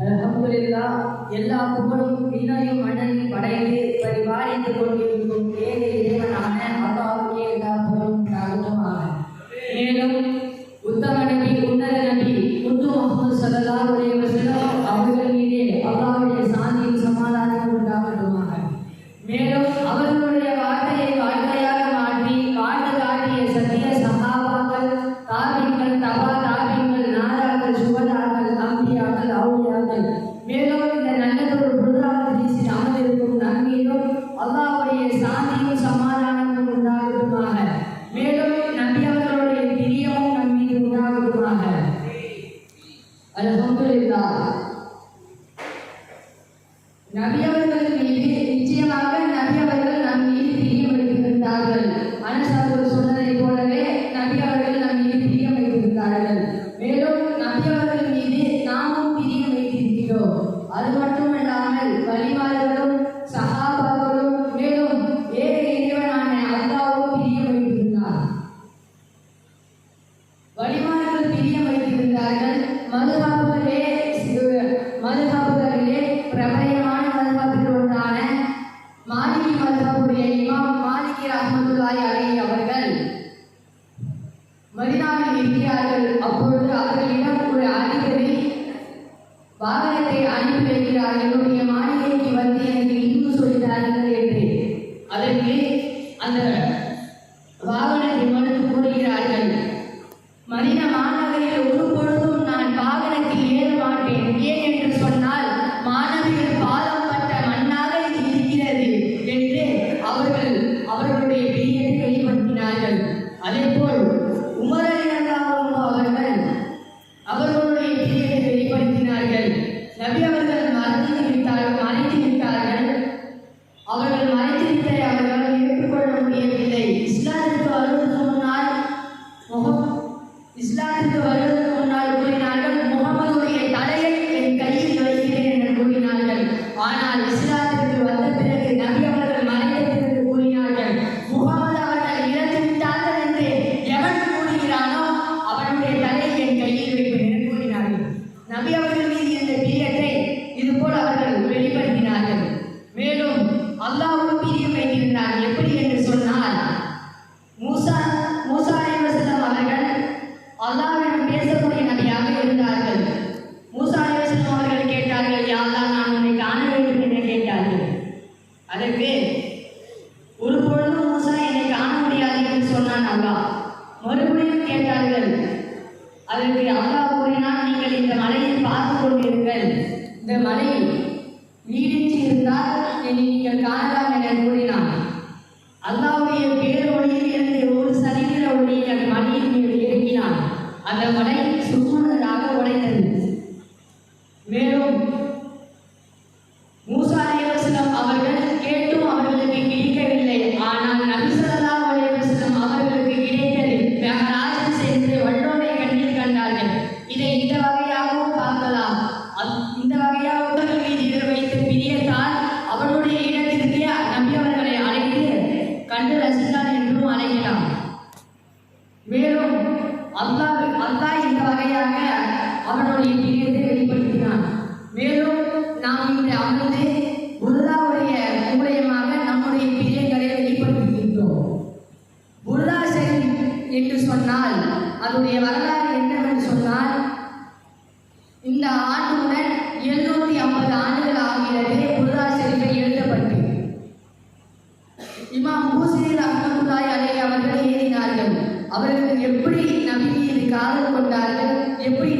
அலமதுல்லா எல்லா புகழும் வினையும் மன்னனின் படையிலே பரிபாலித்துக் கொண்டிருக்கும் ஏழை இறைவனான நபியவர்கள் மீது நிச்சயமாக மாலிகி ரஹமதுல்லாய் அலி அவர்கள் மதினாவில் இருக்கிறார்கள். அப்பொழுது அவர்களிடம் ஒரு அதிபதி வாகனத்தை அனுப்பி வைக்கிறார் என்னுடைய மாளிகைக்கு வந்து எனக்கு இந்து சொல்கிறார்கள் என்று. அதற்கு அந்த adorar. அல்லா மறுபடியும் கேட்டார்கள் அதற்கு அல்லா கூறினால் நீங்கள் இந்த மலையை பார்த்து கொண்டீர்கள் இந்த மலை நீடிச்சு இருந்தால் என்னை நீங்கள் காணலாம் என கூறினார் அல்லாவுடைய பேரொழியில் எனக்கு ஒரு சரித்திர ஒளியை அந்த மலையின் நீங்கள் இறங்கினார் அந்த மலை இந்த வகையாகவும் பார்க்கலாம். இந்த வகையாக உடல் மீது வைத்து பிரியத்தான் அவளுடைய இடத்திற்கு நம்பியவர்களை அழைத்து கண்டு ரசித்தார் என்றும் அழைக்கலாம். மேலும் அல்லா அல்லா இந்த வகையாக அவனுடைய பிரியத்தை வெளிப்படுத்தினான். மேலும் நாம் இங்கு அமர்ந்து புரதாவுடைய மூலயமாக நம்முடைய பிரியங்களை வெளிப்படுத்துகின்றோம். புரதா சரி என்று சொன்னால் அதனுடைய வர ஆண்டுடன் எழுநூத்தி ஐம்பது ஆண்டுகள் ஆகிறது குர்ரா செரிப்பை எழுதப்பட்டு இமாம் பூசிரில் அஹமதுல்லாய் அலை அவர்கள் எழுதினார்கள் அவர்கள் எப்படி நம்பிக்கையை காதல் கொண்டார்கள்? எப்படி